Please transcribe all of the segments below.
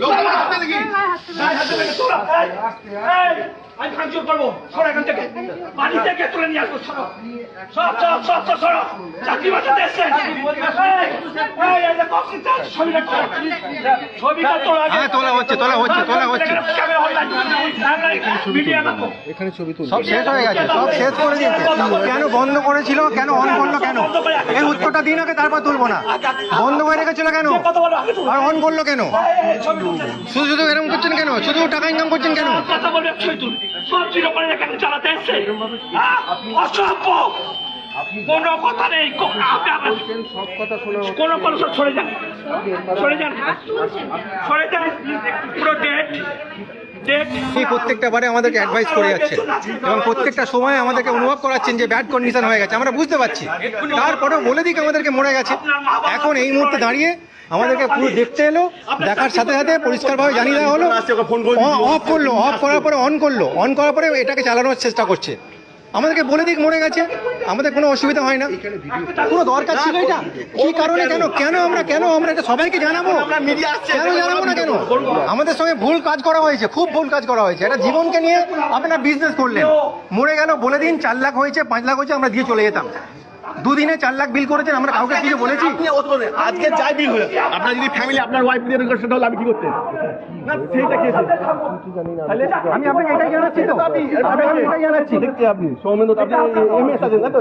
লোকজন হাতে দেখি আমি ভাঙচুর করব। সর এখান থেকে। বাড়ি থেকে তুলে নিয়ে আসব সর। সব সব সব সব সর। চাকরি এসছেন এই, এই, এই ছবিটা তোলা হ্যাঁ, তোলা হচ্ছে, তোলা হচ্ছে, তোলা হচ্ছে। ক্যামেরা হয়ে রাখো। সব শেষ হয়ে গেছে সব শেষ করে দিয়েছে। কেন বন্ধ করেছিল কেন অন করল কেন? এর উত্তরটা দিন আগে তারপর তুলবো না। বন্ধ করে রেখেছিল কেন? তুলো। আর অন করল কেন? এই। শুধু শুধু এরকম করছেন কেন? শুধু টাকা ইনকাম করছেন কেন? কথা বলবে ছবি তুল সব জিরো করে এখানে চালাতে এসছে? অসভ্য। কোনো কথা নেই। কো- আপনি কোনো কোনো সব সরে যান। সরে যান। সরে যান। পুরো ডেট ডেট এই প্রত্যেকটা বারে আমাদেরকে অ্যাডভাইস করে যাচ্ছে এবং প্রত্যেকটা সময় আমাদেরকে অনুভব করাচ্ছেন যে ব্যাড কন্ডিশন হয়ে গেছে। আমরা বুঝতে পারছি। তারপরেও বলে দিক আমাদেরকে মরে গেছে। এখন এই মুহূর্তে দাঁড়িয়ে আমাদেরকে পুরো দেখতে এলো দেখার সাথে সাথে পরিষ্কারভাবে জানিয়ে দেওয়া হলো। অফ করল অফ করার পরে অন করল। অন করার পরে এটাকে চালানোর চেষ্টা করছে। আমাদেরকে বলে দিক মরে গেছে আমাদের কোনো অসুবিধা হয় না। কোনো দরকার ছিল এটা। কি কারণে কেন কেন আমরা কেন আমরা এটা সবাইকে জানাব? কেন জানাব না কেন? আমাদের সঙ্গে ভুল কাজ করা হয়েছে খুব ভুল কাজ করা হয়েছে। এটা জীবনকে নিয়ে আপনারা বিজনেস করলেন। মরে গেল বলে দিন চার লাখ হয়েছে পাঁচ লাখ হয়েছে আমরা দিয়ে চলে যেতাম। দুদিনে চার লাখ বিল করেছেন আমরা কাউকে কিছু বলেছি? আজকে যাই বিল হয়ে আপনার যদি ফ্যামিলি আপনার ওয়াইফ দিয়ে সেটা হলে আমি কি সেইটা আমি আপনাকে এটাই জানাচ্ছি তো। আমি আপনাকে এটাই জানাচ্ছি। দেখছি আপনি। সৌমেন্দ্র আপনি এমএস আছেন না তো?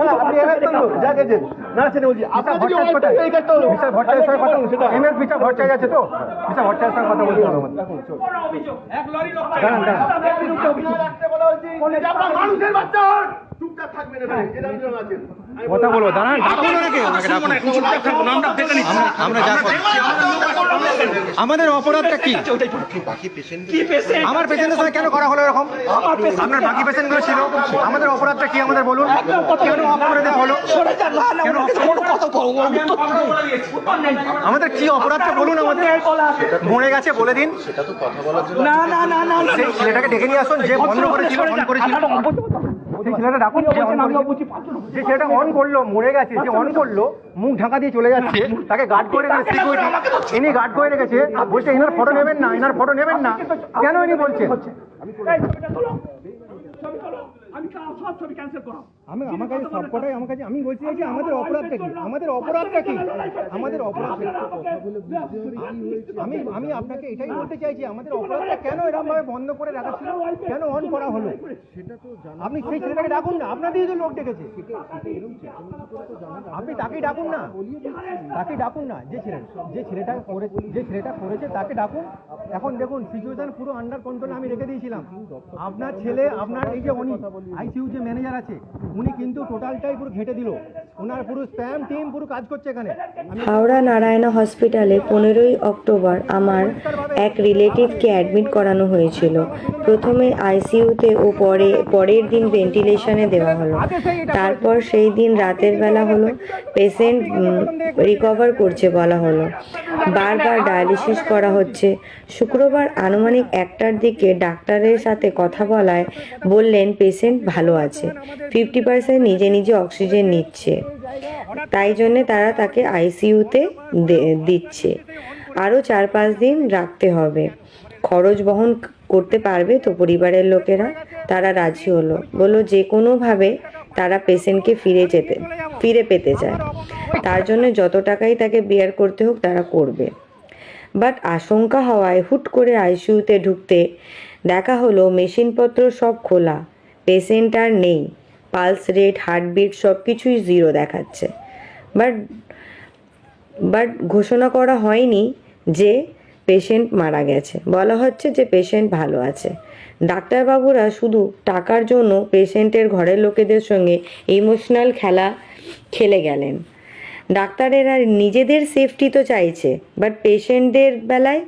না আপনি এমএস তো যা গেছেন না সেটা বলছি আপনার যদি টা এই কাজটা হলো। বিচার ভট্টাচার্যের সঙ্গে কথা সেটা? এম এস বিচার ভট্টাচার্য আছে তো? বিচার কথা বলতে হবে এক লরি লোক দাঁড়ান দাঁড়ান। আপনার মানুষের বাচ্চা। হন চুপচাপ থাকবেন এখানে যেটা আপনি আছেন কথা বলব দাঁড়ান ডাকুন ওনাকে ওনাকে ডাকুন আমরা- আমরা যা আমাদের অপরাধটা কি আমার পেশেন্টের সঙ্গে কেন করা হলো এরকম আপনার বাকি পেশেন্টগুলো ছিল আমাদের অপরাধটা কি আমাদের বলুন কেন অফ করে দেওয়া হলো না না কথা আমাদের কি অপরাধটা বলুন আমাদের মরে গেছে বলে দিন না না না না না সেই ছেলেটাকে ডেকে নিয়ে আসুন যে বন্ধ করেছিল অন করেছিল সেই ছেলেটা ডাকুন যে অন করল। মরে গেছে যে অন করল মুখ ঢাকা দিয়ে চলে যাচ্ছে তাকে গার্ড করে রেখেছে সিকিউরিটি ইনি গার্ড করে রেখেছে বলছে এনার ফটো নেবেন না এনার ফটো নেবেন না। কেন ইনি বলছেন? ছবি আমি কা- সব ছবি ক্যান্সেল করো আমি আমার কাছে সবকটাই আমার কাছে আমি বলছি যে আমাদের অপরাধটা কি? আমাদের অপরাধটা কি? আমাদের অপরাধ আমি আমি আপনাকে এটাই বলতে চাইছি আমাদের অপরাধটা কেন এরকম ভাবে বন্ধ করে রাখা ছিল? কেন অন করা হলো? আপনি সেই ছেলেটাকে ডাকুন না। আপনাদেরই তো লোক ডেকেছে। আপনি তাকে ডাকুন না। তাকে ডাকুন না। যে ছেলে যে ছেলেটা করে যে ছেলেটা করেছে তাকে ডাকুন। এখন দেখুন সিচুয়েশন পুরো আন্ডার কন্ট্রোলে আমি রেখে দিয়েছিলাম। আপনার ছেলে আপনার এই যে উনি আইসিইউ যে ম্যানেজার আছে উনি কিন্তু টোটালটাই পুরো ঘেটে দিল। ওনার পুরো স্প্যাম টিম পুরো কাজ করছে এখানে। হাওড়া নারায়ণা হসপিটালে পনেরোই অক্টোবর আমার এক রিলেটিভকে অ্যাডমিট করানো হয়েছিল। প্রথমে আইসিইউতে ও পরে, পরের দিন ভেন্টিলেশনে দেওয়া হলো। তারপর সেই দিন রাতের বেলা হলো, পেশেন্ট রিকভার করছে বলা হলো। বারবার ডায়ালিসিস করা হচ্ছে। শুক্রবার আনুমানিক একটার দিকে ডাক্তারের সাথে কথা বলায় বললেন, পেশেন্ট ভালো আছে। ফিফটি পার্সেন্ট নিজে নিজে অক্সিজেন নিচ্ছে। তাই জন্যে তারা তাকে আইসিইউতে দিচ্ছে। আরও চার পাঁচ দিন রাখতে হবে। খরচ বহন করতে পারবে তো পরিবারের লোকেরা? তারা রাজি হলো। বলল, যে কোনোভাবে তারা পেশেন্টকে ফিরে যেতে, ফিরে পেতে চায়। তার জন্য যত টাকাই তাকে বিয়ার করতে হোক তারা করবে। বাট আশঙ্কা হওয়ায় হুট করে আইসিইউতে ঢুকতে দেখা হলো, মেশিনপত্র সব খোলা। পেশেন্ট আর নেই। পালস রেট হার্টবিট সব কিছুই জিরো দেখাচ্ছে। বাট বাট ঘোষণা করা হয়নি যে পেশেন্ট মারা গেছে। বলা হচ্ছে যে পেশেন্ট ভালো আছে। ডাক্তারবাবুরা শুধু টাকার জন্য পেশেন্টের ঘরের লোকেদের সঙ্গে ইমোশনাল খেলা খেলে গেলেন। ডাক্তারেরা নিজেদের সেফটি তো চাইছে বাট পেশেন্টদের বেলায়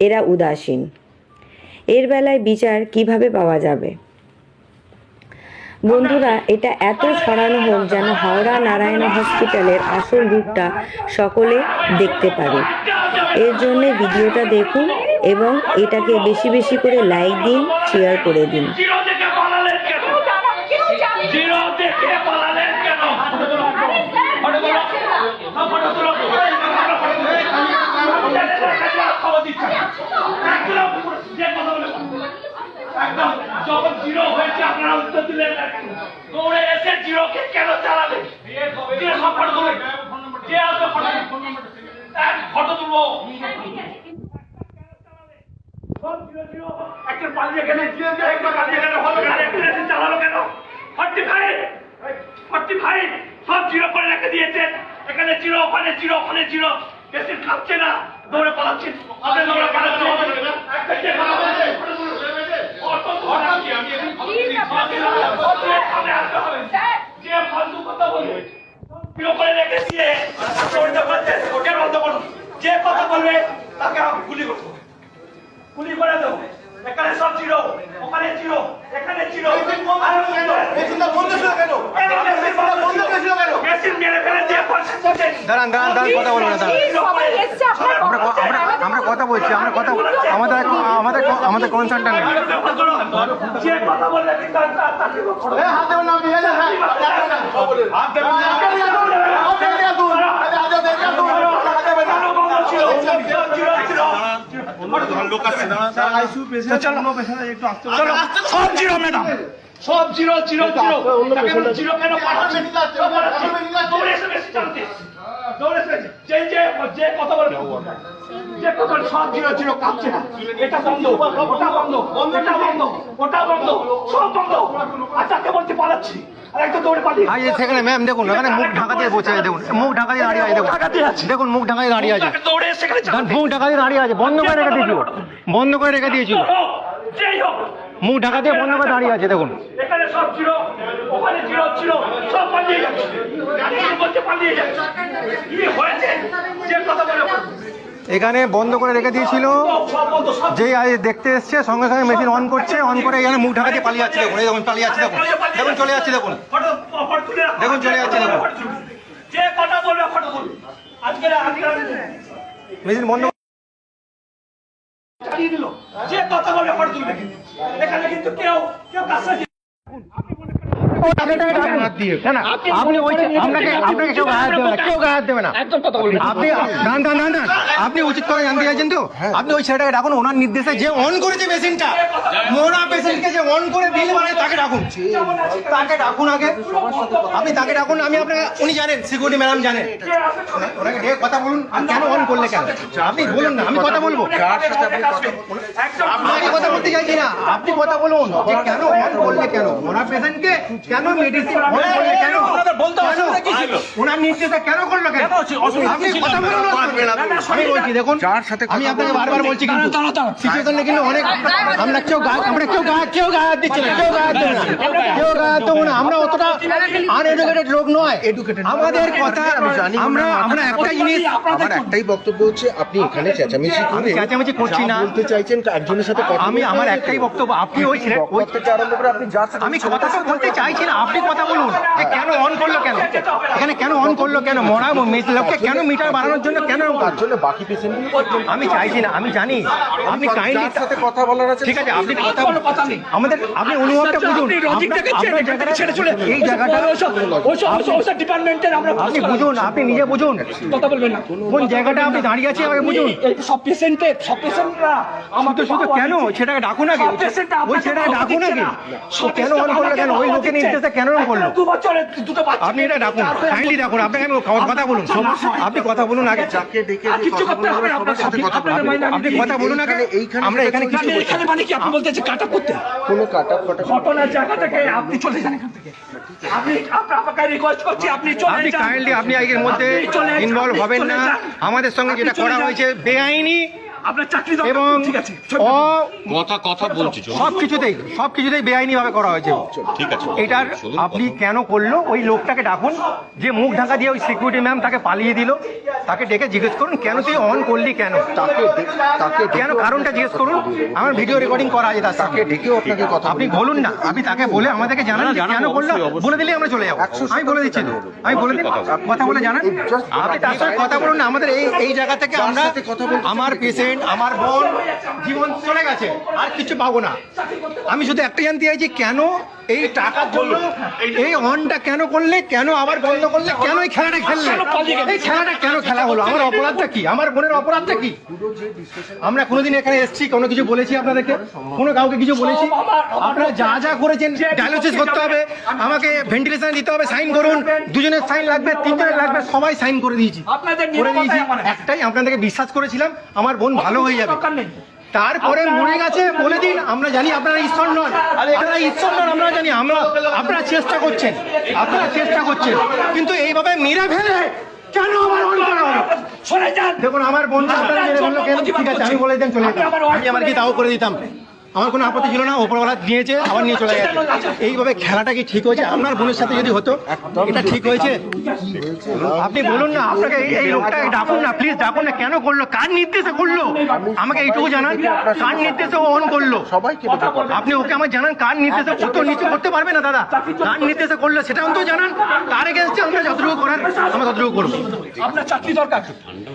এরা উদাসীন। এর বেলায় বিচার কীভাবে পাওয়া যাবে? বন্ধুরা, এটা এত ছড়ানো হোক যেন হাওড়া নারায়ণ হসপিটালের আসল রূপটা সকলে দেখতে পারে এর জন্য ভিডিওটা দেখুন এবং এটাকে বেশি বেশি করে লাইক দিন শেয়ার করে দিন। একদম যখন জিরো হয়েছে, আপনারা উত্তর জিরোকে কেন চালালেন যে ফটো তুলুন যে আসবে ফটো? এক ফটো তুলবো। সব জিরো জিরো একটা পালিয়ে গেলে একটা পালিয়ে গেলে হবে না একটা চালালো কেন? Forty five. Forty five. সব জিরো করে রেখে দিয়েছেন। এখানে জিরো ওখানে জিরো ওখানে জিরো। বেশি খাচ্ছে না দৌড়ে পালাচ্ছেন আপনি দৌড়ে পালাচ্ছেন একটা যে ভালো হয়েছে, অত ধরা কি আমি এখন সামনে আসতে হবে যে ফালতু কথা বলবে জিরো করে রেখে দিয়ে যে কথা বলবে তাকে গুলি করব। গুলি করে দেবো। এখানে সব ছিল ওখানে ছিল এখানে করছেন দাঁড়ান দাঁড়ান দাঁড়ান কথা বলব না দাঁড়ান। আমরা কথা বলছি আমরা কথা আমাদের আমাদের আমাদের কনসার্নটা নেই। কথা বললে হাত হাত দেবেন না। হাত দেবেন না। হাত দেবেন না, তুই। আরে, হাত দেবেন না, তুই। হাত দেবেন না। সব জিরো ম্যাডাম। সব জিরো জিরো জিরো। জিরো কেন পাঠাচ্ছেন? দৌড়ে এসে বেশি চালাতে দৌড়ে এসে যে যে যে কথা বলে যে কথা সব জিরো জিরো কাঁপছে না। এটা বন্ধ। ওটা বন্ধ। ওটা বন্ধ। সব বন্ধ। আর তাকে বলতে পালাচ্ছি। আর সেখানে ম্যাম দেখুন ওখানে মুখ ঢাকা দিয়ে বসে আছে দেখুন। মুখ ঢাকা দিয়ে দাঁড়িয়ে আছে দেখুন। দেখুন মুখ ঢাকা দিয়ে দাঁড়িয়ে আছে। মুখ ঢাকা দিয়ে দাঁড়িয়ে আছে বন্ধ করে রেখে দিয়েছিল। বন্ধ করে রেখে দিয়েছিল। মুখ ঢাকা দিয়ে বন্ধ করে দাঁড়িয়ে আছে দেখুন। এখানে সব ছিল ওখানে ছিল ছিল সব পালিয়ে যাচ্ছে এখন পালিয়ে যাচ্ছে কি হয়েছে? যে কথা বলে এখানে বন্ধ করে রেখে দিয়েছিল যে দেখতে এসছে, সঙ্গে সঙ্গে মেশিন অন করছে অন করে এখানে মুখ ঢাকা দিয়ে পালিয়ে যাচ্ছে দেখুন, এই দেখুন, পালিয়ে যাচ্ছে দেখুন দেখুন, চলে যাচ্ছে দেখুন। দেখুন, চলে যাচ্ছে দেখুন। মেশিন বন্ধ যে কথা এখানে কিন্তু কেউ কেউ কাছে আপনি আপনাকে আপনাকে উচিত করে জানতে চাইছেন তো? আপনি ওই ছেলেটাকে ডাকুন ওনার নির্দেশে যে অন করেছে মেশিনটা মোরা পেশেন্টকে যে অন করে বিল বানায় তাকে ডাকুন। তাকে ডাকুন আগে। আপনি তাকে ডাকুন আমি আপনাকে উনি জানেন সিকিউরিটি ম্যাডাম জানেন। ওনাকে ডেকে কথা বলুন কেন অন করলে কেন? আপনি বলুন না আমি কথা বলব। আমি কথা বলতে চাইছি না আপনি কথা বলুন কেন অন করলে কেন? ওনার পেশেন্টকে কেন মেডিসিন অন করলে কেন? কেন? ওনার নির্দেশে কেন করল কেন? আপনি কথা বলুন না। আমি বলছি দেখুন আমি আপনাকে বারবার বলছি কিন্তু সিচুয়েশনে কিন্তু অনেক আমরা কেউ গা- আমরা কেউ গা- কেউ গায়ে হাত দিচ্ছি না কেউ হাত দেবো না। কেউ হাত দেবো না। আমরা অতটা আনএডুকেটেড লোক নয়। আমাদের কথা আমরা আমরা একটা জিনিস আমার একটাই বক্তব্য হচ্ছে আপনি এখানে চেঁচামেচি করে চেঁচামেচি করছি না। বলতে চাইছেন একজনের সাথে কথা আমি আমার একটাই বক্তব্য আপনি ওই ছেলে ওই থেকে আরম্ভ করে আপনি সাথে আমি কথা তো বলতে চাইছি না আপনি কথা বলুন। কেন অন করল কেন? এখানে কেন অন করল কেন? মরা লোককে কেন মিটার বাড়ানোর জন্য কেন তার জন্য বাকি পেশেন্টগুলো আমি চাইছি না আমি জানি। আপনি কাইন্ডলি সাথে কথা বলার আছে ঠিক আছে আপনি কথা কথা নেই। আমাদের আপনি অনুভবটা বুঝুন। আপনি আপনার- আপনার ছেড়ে জায়গাটা- ছেড়ে চলে এই জায়গাটা ওইসব ওইসব ওইসব ডিপার্টমেন্টের আমরা আপনি বুঝুন আপনি নিজে বুঝুন। কথা বলবেন না। কোন জায়গাটা আপনি দাঁড়িয়ে আছেন আমাকে বুঝুন। এই সব পেশেন্টের সব পেশেন্টরা আমাকে শুধু কেন? সেটাকে ডাকুন আগে ওই সেটাকে ডাকুন আগে কেন অন করল কেন? ওই লোকের কেন করল? আপনি এটা ডাকুন কাইন্ডলি ডাকুন আপনাকে আমি কথা বলুন আপনি কথা বলুন আগে। যাকে ডেকে কিছু করতে হবে না, সাথে আপনি- কথা আপনাদের আপনি কথা বলুন আগে এইখানে- এইখানে আমরা এখানে কিছু মানে এখানে মানে কি আপনি বলতে চাচ্ছেন কাটা করতে? কোনো কাটা ফাটা ঘটনার জায়গা থেকে আপনি চলে যান এখান থেকে। আপনি আপনাকে রিকোয়েস্ট করছি আপনি চলে আপনি কাইন্ডলি আপনি এর মধ্যে ইনভলভ হবেন না। আমাদের সঙ্গে যেটা করা হয়েছে বেআইনি আপনার চাকরি দরকার, এবং ঠিক আছে কথা কথা বলছি সব কিছুতেই সব কিছুতেই বেআইনি ভাবে করা হয়েছে ঠিক আছে। এটার আপনি কেন করল? ওই লোকটাকে ডাকুন যে মুখ ঢাকা দিয়ে ওই সিকিউরিটি ম্যাম তাকে পালিয়ে দিল। তাকে ডেকে জিজ্ঞেস করুন কেন তুই অন করলি কেন? তাকে তাকে কেন কারণটা জিজ্ঞেস করুন? আমার ভিডিও রেকর্ডিং করা আছে তার তাকে ডেকেও আপনাকে কথা আপনি বলুন। না আপনি তাকে বলে আমাদেরকে জানান কেন বলল বলে দিলে আমরা চলে যাব। আমি বলে দিচ্ছি তো আমি বলে দিন কথা বলে জানান। আপনি তার সঙ্গে কথা বলুন না আমাদের এই এই জায়গা থেকে আমরা আমার পেশেন্ট আমার বোন জীবন চলে গেছে আর কিছু পাবো না। আমি শুধু একটা জানতে চাইছি কেন এই টাকার জন্য এই অনটা কেন করলে? কেন আবার বন্ধ করলে? কেন এই খেলাটা খেললে? এই খেলাটা কেন খেলা হলো? আমার অপরাধটা কি? আমার বোনের অপরাধটা কি? আমরা কোনোদিন এখানে এসেছি কোনো কিছু বলেছি আপনাদেরকে? কোনো কাউকে কিছু বলেছি? আপনারা যা যা করেছেন ডায়ালিসিস করতে হবে আমাকে ভেন্টিলেশন দিতে হবে সাইন করুন। দুজনের সাইন লাগবে তিনজনের লাগবে সবাই সাইন করে দিয়েছি। আপনাদের করে দিয়েছি। একটাই আপনাদেরকে বিশ্বাস করেছিলাম আমার বোন ভালো হয়ে যাবে। তারপরে মনে গেছে বলে দিন আমরা জানি আপনারা ঈশ্বর নন। আপনারা ঈশ্বর নন আমরা জানি আমরা আপনারা চেষ্টা করছেন আপনারা চেষ্টা করছেন। কিন্তু এইভাবে মেরে ফেলে কেন আমার অন করা হলো? দেখুন আমার বন্ধু আপনারা মেরে ফেলল কেন? ঠিক আছে আমি বলে দিতাম চলে যেতাম। আমি আমার কি তাও করে দিতাম? আমার কোনো আপত্তি ছিল না ওপরওয়ালা নিয়েছে আবার নিয়ে চলে গেছে। এইভাবে খেলাটা কি ঠিক হয়েছে? আপনার বোনের সাথে যদি হতো এটা ঠিক হয়েছে? আপনি বলুন না আপনাকে এই- এই লোকটাকে ডাকুন না প্লিজ ডাকুন না। কেন করল? কার নির্দেশে করল? আমাকে এইটুকু জানান কার নির্দেশে ও অন করল? সবাইকে আপনি ওকে আমার জানান কার নির্দেশে কত নিচে করতে পারবে না দাদা? কার নির্দেশে করল সেটা অন্তত জানান। কার এগেনস্টে আমরা যতটুকু করার আমরা ততটুকু করব। আপনার চাকরি দরকার।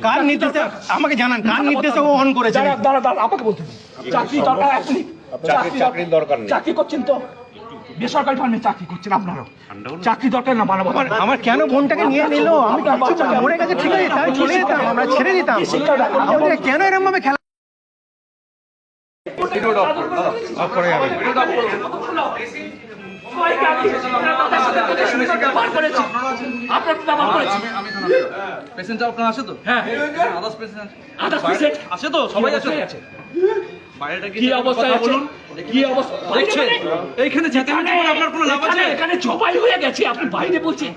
কার নির্দেশে আমাকে জানান কার নির্দেশে ও অন করেছে? দাঁড়া দাঁড়া আমাকে বলতে। চাকরি দরকার আপনি চাকরির দরকার। নেই। চাকরি করছেন তো? বেসরকারি ফার্মে চাকরি করছেন আপনারও। চাকরি দরকার না মানব আমার কেন বোনটাকে নিয়ে নিল? আমি মরে গেছে ঠিক আছে তাই চলে যেতাম আমরা ছেড়ে দিতাম। আমাদের কেন এরকম ভাবে খেলা আপনার আছে? তো হ্যাঁ। আছে তো? সবাই আছে কি অবস্থায় আছে? কি অবস্থা? এইখানে করে আপনার কোনো লাভ আছে? এখানে- এখানে জবাই হয়ে গেছে আপনি বাইরে বলছেন।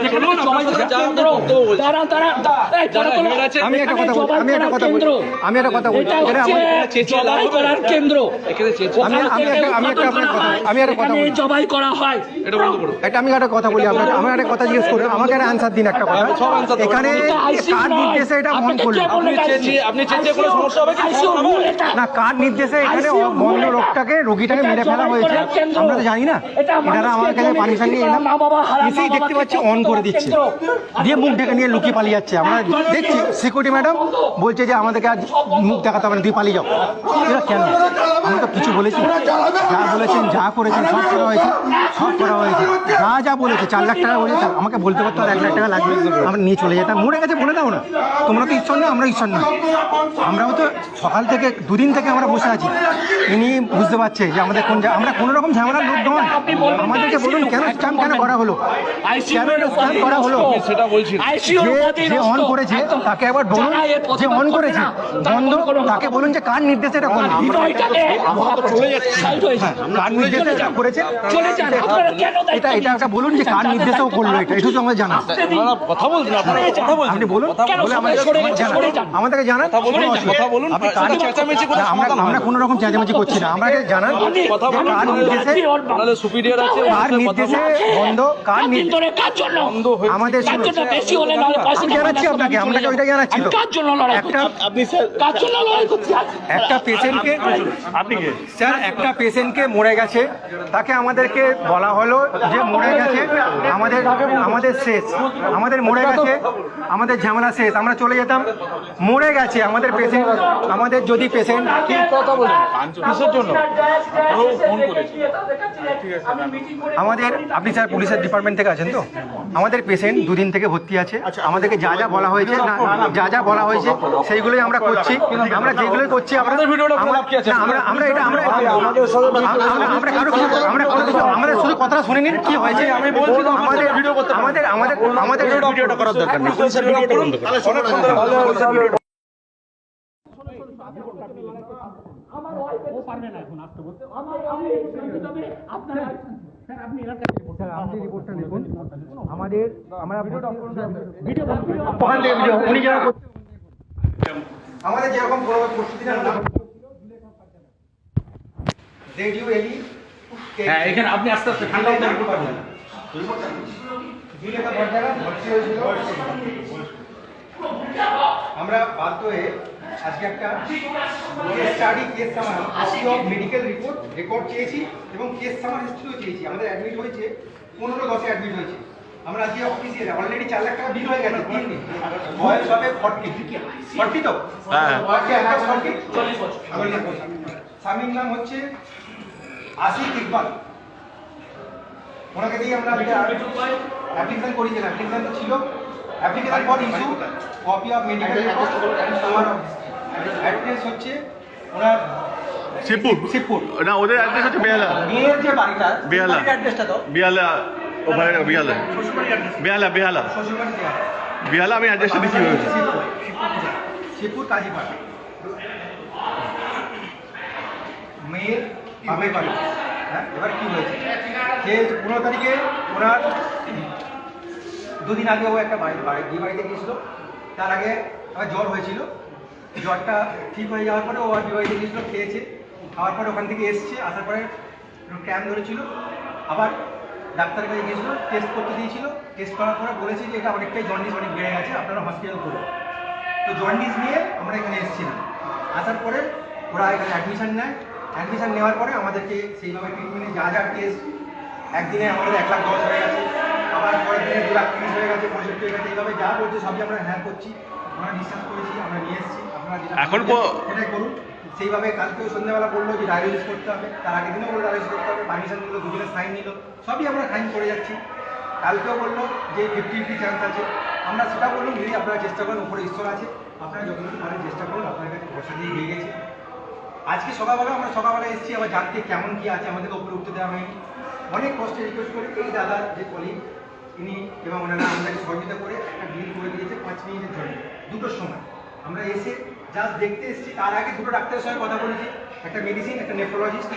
এখানে জবাই আপনার সাথে করার যা কেন্দ্র বক্তব্য বলছি। দাঁড়ান দাঁড়ান এই, যারা দাঁড়ান, আছে, আমি একটা কথা বলি আমি একটা কথা বলি আমি একটা কথা বলি। আমার- জবাই করার কেন্দ্র। এখানে আমি আমি একটা আমি একটা আপনার কথা আমি একটা কথা বলি। জবাই করা হয়। এটা বন্ধ করুন একটা আমি একটা কথা বলি আপনাকে আমি একটা কথা জিজ্ঞেস করি আমাকে একটা আনসার দিন একটা কথা। এখানে কার নির্দেশে এটা অন আপনি চেঁচিয়ে আপনি চেঁচিয়ে কোনো সমস্যা হবে কি। না কার নির্দেশে এখানে বন্ধ মূল রোগটাকে মেরে ফেলা হয়েছে। আমরা তো জানি না। এটা এনারা আমার কাছে পারমিশন নিয়ে এলাম। এসেই দেখতে পাচ্ছি অন করে দিচ্ছে। দিয়ে মুখ ঢেকে নিয়ে লুকিয়ে পালিয়ে যাচ্ছে। আমরা দেখছি সিকিউরিটি ম্যাডাম বলছে যে আমাদেরকে আজ মুখ দেখাতে হবে না দিয়ে পালিয়ে যাও। এরা কেন? আমি তো কিছু বলেছি। যা বলেছেন যা করেছেন সব করা হয়েছে। সব করা হয়েছে। যা যা বলেছে চার লাখ টাকা বলেছে আমাকে বলতে পারতো আর এক লাখ টাকা লাগবে। আমরা নিয়ে চলে যেতাম। মরে গেছে বলে দাও না। তোমরা তো ঈশ্বর না আমরা ঈশ্বর না আমরাও তো সকাল থেকে দুদিন থেকে আমরা বসে আছি। ইনি বুঝতে পারছে যে আমাদের কোন আমরা কোনো রকম ঝামেলার লোক নন আমাদেরকে বলুন কেন স্ক্যাম কেন করা হলো? কেন স্ক্যাম করা হলো? সেটা বলছি যে। অন করেছে তাকে একবার বলুন যে অন করেছে। বন্ধ তাকে বলুন যে কার নির্দেশে এটা করল হয়েছে কার নির্দেশে এটা করেছে? চলে যান। আপনারা এটা এটা একটা বলুন যে কার নির্দেশেও করল এটা। এটুকু আমাদের জানা। কথা বলছেন কথা বলছেন। আপনি বলুন। বলে জানান। আমাদেরকে জানান। কথা বলুন আমরা আমরা কোনো রকম চেঁচামেচি করছি না। আমাকে জানান কথা বলুন কার নির্দেশে আপনাদের সুপিরিয়র আছে কার নির্দেশে বন্ধ কার নির্দেশে কার জন্য? আমাদের বেশি হলে পয়সা জানাচ্ছি আপনাকে, আপনাকে। ওইটা জানাচ্ছি তো। কার জন্য লড়াই একটা করছি? কার জন্য লড়াই করছি? একটা পেশেন্টকে আপনি স্যার একটা পেশেন্টকে মরে গেছে। তাকে আমাদেরকে বলা হলো যে মরে গেছে। আমাদের আমাদের শেষ। আমাদের মরে গেছে। আমাদের ঝামেলা শেষ। আমরা চলে যেতাম। মরে গেছে আমাদের পেশেন্ট। আমাদের যদি পেশেন্ট কিসের জন্য আমাদের আপনি স্যার পুলিশের ডিপার্টমেন্ট থেকে আছেন তো আমাদের পেশেন্ট দুদিন থেকে ভর্তি আছে আমাদেরকে যা যা বলা হয়েছে না যা যা বলা হয়েছে সেইগুলোই আমরা করছি আমরা যেগুলোই করছি আমরা আমাদের ভিডিওটা করে আমরা আমরা এটা আমরা আমরা আমরা কারও কিছু আমরা কোনো কিছু আমাদের শুধু কথাটা শুনে নিন কি হয়েছে আমি বলছি আমাদের আমাদের আমাদের আমাদের ভিডিওটা করার দরকার নেই আপনি রিপোর্টটা লিখুন। আমাদের আমরা ওখান ভিডিও উনি যারা আমাদের যেরকম রেডিও এলি হ্যাঁ এখানে আপনি আস্তে আস্তে ঠান্ডা হতে হয়েছিল। আমরা বাধ্য হয়ে আজকে একটা study case summer copy of medical report record চেয়েছি এবং কেস সামার হিস্ট্রিও চেয়েছি আমাদের অ্যাডমিট হয়েছে পনেরো দশে অ্যাডমিট হয়েছে। আমরা আজকে অফিসে অলরেডি চার লাখ টাকা বিল হয়ে গেছে। তিন দিন। বয়স হবে ফর্টি ফর্টি তো? হ্যাঁ। স্বামীর নাম হচ্ছে আসিফ ইকবাল। ওনাকে দিয়ে আমরা অ্যাপ্লিকেশন করেছিলাম। অ্যাপ্লিকেশন তো ছিল। Application for issue copy of medical report আমার অ্যাড্রেস হচ্ছে ওনার শিবপুর শিবপুর না ওদের অ্যাড্রেস হচ্ছে বেহালা। মেয়ের যে বাড়িটা বেহালা। অ্যাড্রেসটা তো বেহালা ওখানে বেহালা। বেহালা বেহালা। বেহালা আমি অ্যাড্রেসটা দিচ্ছি শিবপুর শিবপুর কাজীপাড়া মেয়ের বাপের বাড়ি। হ্যাঁ এবার কি হয়েছে? যে পনেরো তারিখে ওনার দুদিন আগে ও একটা বাড়ি বাড়ি বিয়ে বাড়িতে গিয়েছিল। তার আগে আমার জ্বর হয়েছিল। জ্বরটা ঠিক হয়ে যাওয়ার পরে ও আর বাড়িতে গিয়েছিল খেয়েছে, খাওয়ার পরে ওখান থেকে এসছে, আসার পরে ক্যাম্প ধরেছিল, আবার ডাক্তারের কাছে গিয়েছিল টেস্ট করতে দিয়েছিল টেস্ট করার পরে বলেছে যে এটা অনেকটাই জন্ডিস অনেক বেড়ে গেছে, আপনারা হসপিটাল করুন। তো জন্ডিস নিয়ে আমরা এখানে এসেছিলাম। আসার পরে ওরা এখানে অ্যাডমিশান নেয়। অ্যাডমিশান নেওয়ার পরে আমাদেরকে সেইভাবে ট্রিটমেন্টে যা যা টেস্ট একদিনে আমাদের এক লাখ দশ হয়ে গেছে, আবার পরের দিনে দু লাখ তিরিশ হয়ে গেছে, পঁয়ষট্টি হয়ে গেছে, এইভাবে যা বলছে সবই আমরা হ্যাঁ করছি, আমরা বিশ্বাস করেছি, আমরা নিয়ে এসেছি। এখন সেটাই করুন। সেইভাবে কালকেও সন্ধ্যাবেলা বলল যে ডায়ালিসিস করতে হবে, তার আগের দিনও বলল ডায়ালিসিস করতে হবে পারমিশন দিল, দুজনে সাইন নিল, সবই আমরা সাইন করে যাচ্ছি। কালকেও বলল যে ফিফটি ফিফটি চান্স আছে। আমরা সেটা বললাম যদি আপনারা চেষ্টা করেন, উপরে ঈশ্বর আছে। আপনারা যতটুকু পারেন চেষ্টা করুন আপনার কাছে পয়সা দিয়ে দিয়ে গেছে। আজকে সকালবেলা আমরা সকালবেলা এসেছি, আবার জানতে কেমন কি আছে আমাদেরকে উপরে উঠতে দেওয়া হয়নি। অনেক কষ্টে রিকোয়েস্ট করে, এই দাদা, যে কলিগ ইনি এবং ওনারা আমাদেরকে সহযোগিতা করে একটা বিল করে দিয়েছে, পাঁচ মিনিটের জন্য, দুটোর সময়। আমরা এসে জাস্ট দেখতে এসেছি তার আগে দুটো ডাক্তারের সঙ্গে কথা বলেছি একটা মেডিসিন একটা নেফ্রোলজিস্ট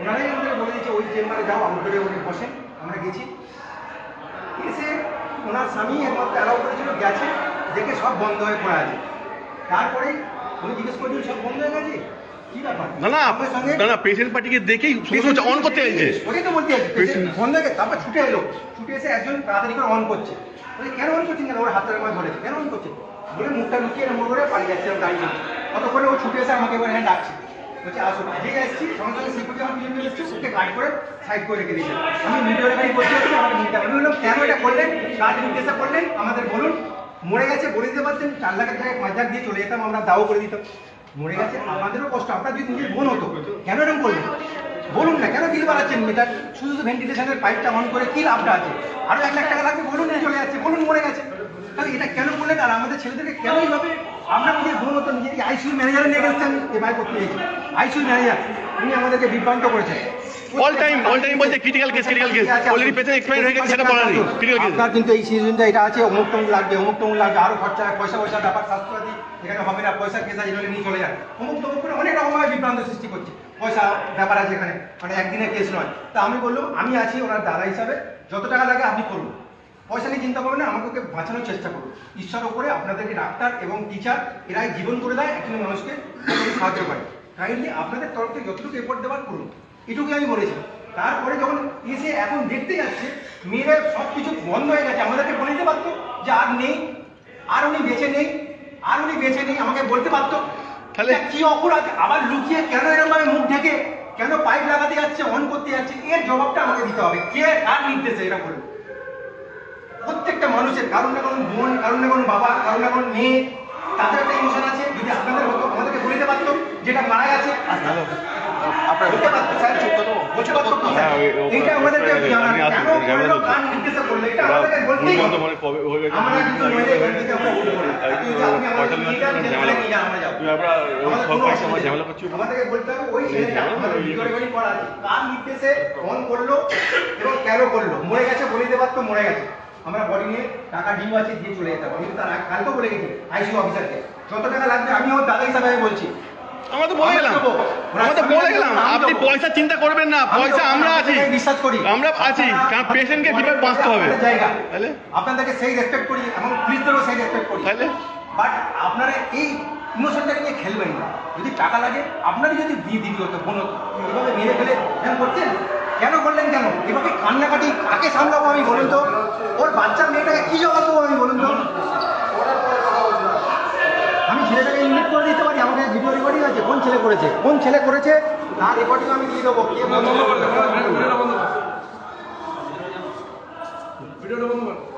ওনারাই আমাদের বলে দিয়েছে ওই চেম্বারে যাও আউটডোরে উনি বসেন আমরা গেছি। এসে ওনার স্বামী এর মধ্যে অ্যালাউ করেছিল গেছে দেখে সব বন্ধ হয়ে পড়ে আছে। তারপরে উনি জিজ্ঞেস করেছিল সব বন্ধ হয়ে গেছে? না না না না পেশেন্ট পার্টিকে দেখেই অন করতে চাইছে ওটাই তো বলতে যাচ্ছি বন্ধ হয়ে তারপর ছুটে এলো। ছুটে এসে একজন তাড়াতাড়ি করে অন করছে। কেন অন করছেন কেন ওর হাতের মাছ ধরেছে কেন অন করছে বলে মুখটা লুকিয়ে নম্বর করে পালিয়ে যাচ্ছে আমি দাঁড়িয়ে ততক্ষণে ও ছুটে এসে আমাকে এবার হ্যাঁ ডাকছে। বলছে, আসো। যে এসেছি, সঙ্গে সঙ্গে সিকিউরিটি আমার এসেছে ওকে গাইড করে সাইড করে রেখে দিয়েছে। আমি ভিডিও রেকর্ডিং করতে হচ্ছে আমাকে নিতে আমি বললাম, কেন এটা করলেন? কাজ নির্দেশা করলেন, আমাদের বলুন। মরে গেছে বলে দিতে পারছেন চার লাখের জায়গায় পাঁচ লাখ দিয়ে চলে যেতাম, আমরা দাও করে দিতাম। মরে গেছে, আমাদেরও কষ্ট। আপনার যদি নিজের বোন হতো, কেন এরকম করলেন? বলুন না, কেন বিল বাড়াচ্ছেন এটা শুধু ভেন্টিলেশনের পাইপটা অন করে কি লাভটা আছে? আরও এক লাখ টাকা লাগবে, বলুন, চলে যাচ্ছে, বলুন মরে গেছে। তাহলে এটা কেন করলেন? আর আমাদের ছেলেদেরকে কেন এইভাবে আমরা নিজের বোন মতো নিজের আইসিইউ ম্যানেজারে নিয়ে গেছেন এবার করতে গেছি আইসিইউ ম্যানেজার উনি আমাদেরকে বিভ্রান্ত করেছেন। অল টাইম অল টাইম বলছে critical case critical case already patient expire হয়ে গেছে সেটা বলা নেই। ক্রিটিক্যাল কেস আপনার কিন্তু এই সিজনটা এটা আছে অমুক লাগবে অমুক লাগবে আরও খরচা পয়সা পয়সা ব্যাপার এখানে হবে না পয়সা কেস এগুলো নিয়ে চলে যান। অমুক করে অনেক রকমভাবে বিভ্রান্ত সৃষ্টি করছে। পয়সা ব্যাপার আছে এখানে মানে একদিনের কেস নয়। তা আমি বললাম আমি আছি ওনার দাদা হিসাবে যত টাকা লাগে আপনি করুন। পয়সা নিয়ে চিন্তা করবে না আমাকে ওকে বাঁচানোর চেষ্টা করুন। ঈশ্বর ওপরে আপনাদেরকে ডাক্তার এবং টিচার এরাই জীবন করে দেয় একজন মানুষকে সাহায্য করে। কাইন্ডলি আপনাদের তরফ থেকে যতটুকু এফোর্ট দেওয়ার করুন। এটুকুই আমি বলেছি। তারপরে যখন এসে এখন দেখতে যাচ্ছে মেয়েরা সব কিছু বন্ধ হয়ে গেছে। আমাদেরকে বলে দিতে পারতো যে আর নেই আর উনি বেঁচে নেই আর উনি বেঁচে নেই আমাকে বলতে পারতো। তাহলে- কি অপরাধ? আবার লুকিয়ে কেন এরকম ভাবে মুখ ঢেকে কেন পাইপ লাগাতে যাচ্ছে অন করতে যাচ্ছে? এর জবাবটা আমাকে দিতে হবে। কে কার নির্দেশে এটা বলুন প্রত্যেকটা মানুষের কারণ না কারণ বোন কারণ না কারণ বাবা কারণ না কারণ মেয়ে তাদের একটা ইমোশন আছে যদি আপনাদের হতো আমাদেরকে বলে দিতে পারতো যেটা মারা গেছে বলতে পারতো স্যার বলতে পারতো। কি স্যার? হ্যাঁ, এইটা আমাদেরকে কেন নির্দেশে করল? এটা আমাদেরকে বলতেই গেছে। আমরা কিন্তু আমরা না। আমাদেরকে কোনো বলতে হবে ওই ছেলেটা ঝামেলা আমাদের ভিডিও রেকর্ডিং করা আছে। কার নির্দেশে ফোন করল এবং কেন করল? মরে গেছে বলে দিতে পারতো মরে গেছে। আমরা বডি নিয়ে টাকা ডিউ আছে দিয়ে চলে যেতাম আমি তো তার কালকেও বলে গেছি আইসিউ অফিসারকে যত টাকা লাগবে আমি আমার দাদা হিসাবে বলছি। আমরা তো বলে গেলাম। আমরা তো বলে গেলাম। আপনি পয়সা চিন্তা করবেন না। পয়সা আমরা আছি। বিশ্বাস করি। আমরা আছি। কারণ পেশেন্টকে কীভাবে বাঁচতে হবে? আপনাদের জায়গা। তাহলে? আপনাদেরকে সেই রেসপেক্ট করি এবং পুলিশদেরও সেই রেসপেক্ট করি। তাহলে? বাট আপনারা এই ইমোশনটাকে নিয়ে খেলবেন না। যদি টাকা লাগে আপনারই যদি দিয়ে হতো বোন এভাবে মেরে ফেলে করছেন? কেন করলেন কেন? এভাবে কান্নাকাটি কাকে সামলাবো আমি বলুন তো? ওর বাচ্চা মেয়েটাকে কী জবাব দেবো আমি বলুন তো? আমি ছেলেটাকে ইনভাইট করে দিতে পারি? আমাকে ভিডিও রেকর্ডিং আছে। কোন ছেলে করেছে? কোন ছেলে করেছে? তার রেকর্ডিং আমি দিয়ে দেবো। ভিডিওটা বন্ধ কর।